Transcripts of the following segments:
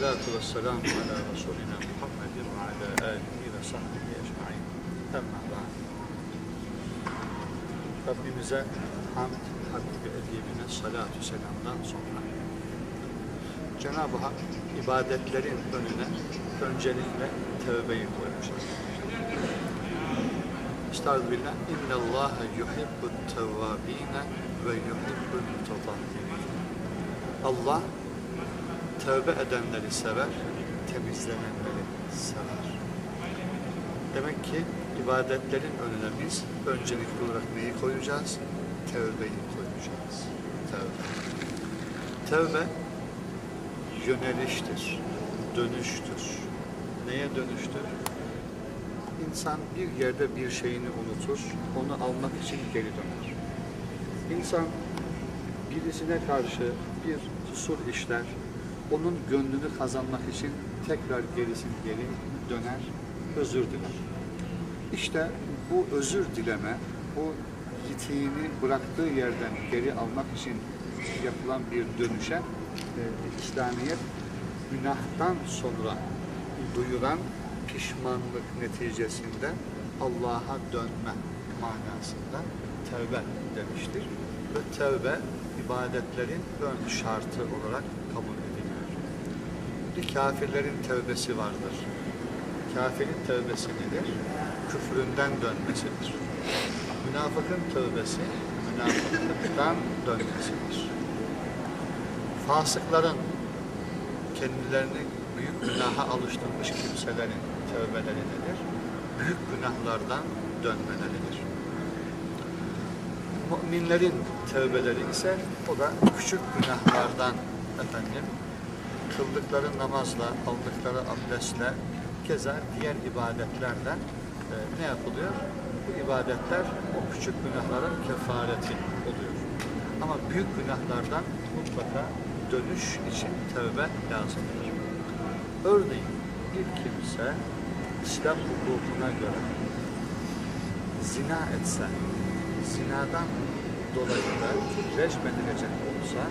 salatu ve selamu ala Resulina Muhammedin ve ala alihi ve sahbihi ecma'in. Emma ba'd. Rabbimize hamd, Habibi edibine salatu selamdan sonra Cenab-ı Hak ibadetlerin önüne öncelikle tövbeyi koymuştur. Estağfirullah. İnne Allahe yuhibbut tevvabine ve yuhibbul mutatahhirin. Allah tövbe edenleri sever, temizlenenleri sever. Demek ki ibadetlerin önüne biz öncelikli olarak neyi koyacağız? Tövbeyi koyacağız. Tövbe. Tövbe yöneliştir, dönüştür. Neye dönüştür? İnsan bir yerde bir şeyini unutur, onu almak için geri döner. İnsan birisine karşı bir kusur işler, onun gönlünü kazanmak için tekrar gerisin geri döner, özür diler. İşte bu özür dileme, bu yitiğini bıraktığı yerden geri almak için yapılan bir dönüşe e, İslamiyet günahtan sonra duyulan pişmanlık neticesinde Allah'a dönme manasında tövbe demiştir. Ve tövbe ibadetlerin ön şartı olarak. Bir kafirlerin tövbesi vardır. Kafirin tövbesi nedir? Küfründen dönmesidir. Münafıkın tövbesi münafıklıktan dönmesidir. Fasıkların kendilerini büyük günaha alıştırmış kimselerin tövbeleri nedir? Büyük günahlardan dönmeleridir. Müminlerin tövbeleri ise o da küçük günahlardan efendim kıldıkları namazla, aldıkları abdestle, keza diğer ibadetlerle e, ne yapılıyor? Bu ibadetler o küçük günahların kefareti oluyor. Ama büyük günahlardan mutlaka dönüş için tövbe lazımdır. Örneğin bir kimse İslam hukukuna göre zina etse, zinadan dolayı da rejmedilecek olsa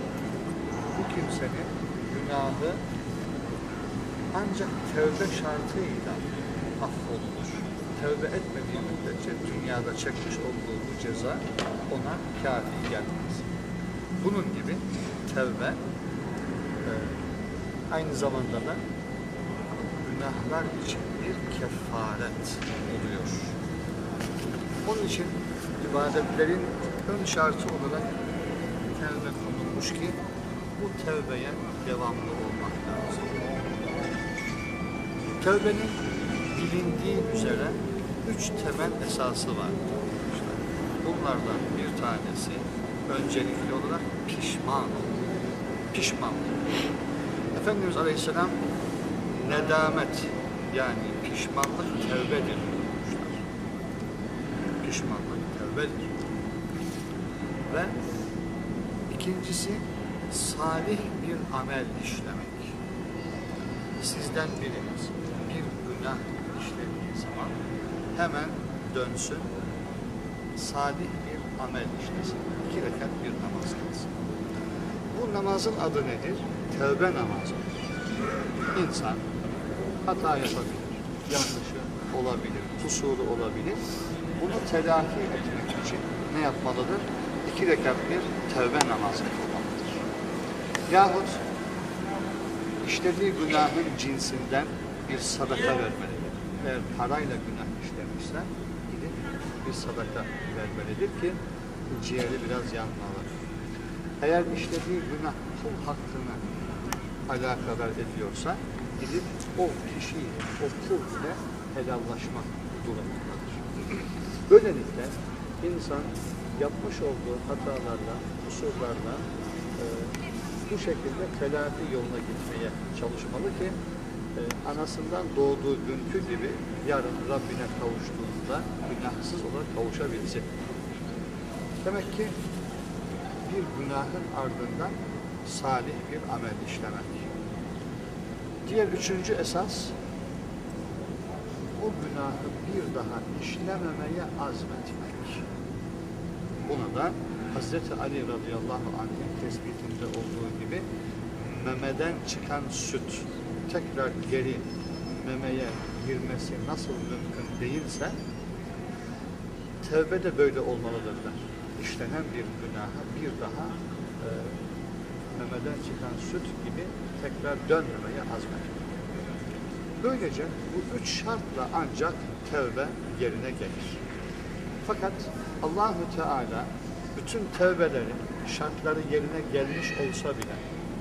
bu kimsenin günahı ancak tövbe şartıyla affolunur. Tövbe etmediği müddetçe dünyada çekmiş olduğu bu ceza ona kafi gelmez. Bunun gibi tövbe e, aynı zamanda da günahlar için bir kefaret oluyor. Onun için ibadetlerin ön şartı olarak tevbe konulmuş ki bu tevbeye devamlı olmak lazım. Tevbenin bilindiği üzere üç temel esası var. Bunlardan bir tanesi öncelikli olarak pişman olmak. Pişmanlık. Efendimiz Aleyhisselam nedamet yani pişmanlık tevbedir buyurmuşlar. Pişmanlık tevbedir. Ve ikincisi salih bir amel işlemek. Sizden biriniz bir günah işlediği zaman hemen dönsün, salih bir amel işlesin. İki rekat bir namaz kılsın. Bu namazın adı nedir? Tevbe namazıdır. İnsan hata yapabilir, yanlışı olabilir, kusuru olabilir. Bunu telafi etmek için ne yapmalıdır? İki rekat bir tevbe namazı kılmalıdır. Yahut işlediği günahın cinsinden bir sadaka vermelidir. Eğer parayla günah işlemişse gidip bir sadaka vermelidir ki ciğeri biraz yanmalı. Eğer işlediği günah kul hakkını alakadar ediyorsa gidip o kişiyi, o kul ile helallaşmak durumundadır. Böylelikle insan yapmış olduğu hatalarla, kusurlarla e, bu şekilde telafi yoluna gitmeye çalışmalı ki e, anasından doğduğu günkü gibi yarın Rabbine kavuştuğunda günahsız olarak kavuşabilsin. Demek ki bir günahın ardından salih bir amel işlemek. Diğer üçüncü esas o günahı bir daha işlememeye azmetmek. Buna da Hazreti Ali radıyallahu anh'ın tespitinde olduğu gibi memeden çıkan süt tekrar geri memeye girmesi nasıl mümkün değilse tevbe de böyle olmalıdırlar. İşlenen bir günaha bir daha e, memeden çıkan süt gibi tekrar dönmemeye azmetmek. Böylece bu üç şartla ancak tevbe yerine gelir. Fakat Allahu Teala bütün tevbeleri şartları yerine gelmiş olsa bile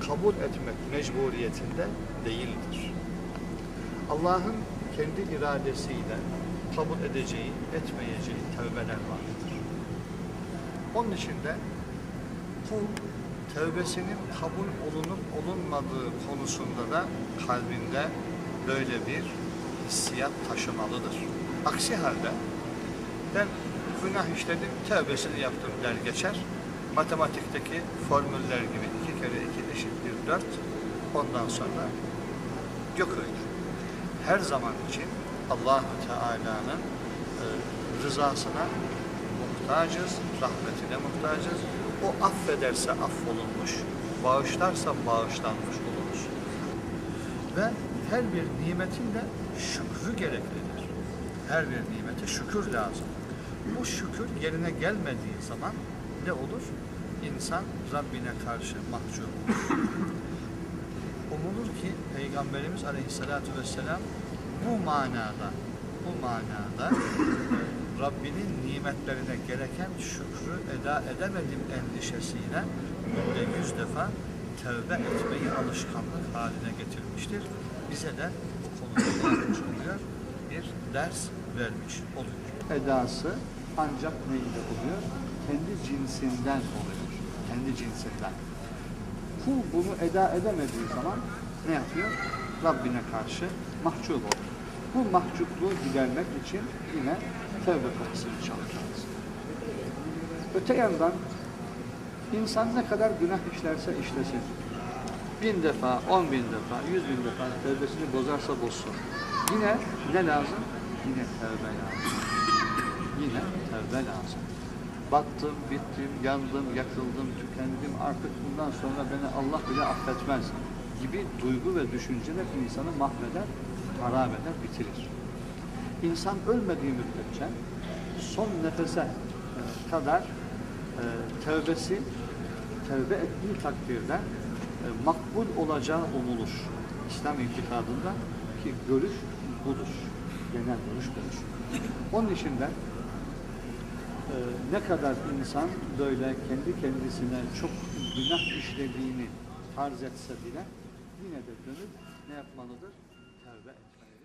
kabul etmek mecburiyetinde değildir. Allah'ın kendi iradesiyle kabul edeceği, etmeyeceği tevbeler vardır. Onun için de kul tevbesinin kabul olunup olunmadığı konusunda da kalbinde böyle bir hissiyat taşımalıdır. Aksi halde ben günah işledim, tevbesini yaptım der geçer. Matematikteki formüller gibi iki kere iki eşittir dört. Ondan sonra yok öyle. Her zaman için allah Teala'nın e, rızasına muhtacız, rahmetine muhtacız. O affederse affolunmuş, bağışlarsa bağışlanmış oluruz. Ve her bir nimetin de şükrü gereklidir. Her bir nimete şükür lazım. Bu şükür yerine gelmediği zaman ne olur? İnsan Rabbine karşı mahcup olur. Umulur ki Peygamberimiz Aleyhisselatü Vesselam bu manada bu manada e, Rabbinin nimetlerine gereken şükrü eda edemedim endişesiyle günde yüz defa tövbe etmeyi alışkanlık haline getirmiştir. Bize de bu konuda oluyor? Bir ders vermiş oluyor. Edası ancak neyde oluyor? Kendi cinsinden oluyor. Kendi cinsinden. Kul bunu eda edemediği zaman ne yapıyor? Rabbine karşı mahcup olur. Bu mahcupluğu gidermek için yine tevbe kapısını çalacağız. Öte yandan insan ne kadar günah işlerse işlesin, bin defa, on bin defa, yüz bin defa tevbesini bozarsa bozsun. Yine ne lazım? Yine tevbe lazım. Yine tevbe lazım. Battım, bittim, yandım, yakıldım, tükendim. Artık bundan sonra beni Allah bile affetmez gibi duygu ve düşünceler insanı mahveder, harap eder, bitirir. İnsan ölmediği müddetçe son nefese e, kadar e, tevbesi tevbe ettiği takdirde e, makbul olacağı umulur. İslam itikadında ki görüş budur. Genel görüş budur. Onun için de ne kadar insan böyle kendi kendisine çok günah işlediğini farz etse bile yine de dönüp ne yapmalıdır? Tevbe etmelidir.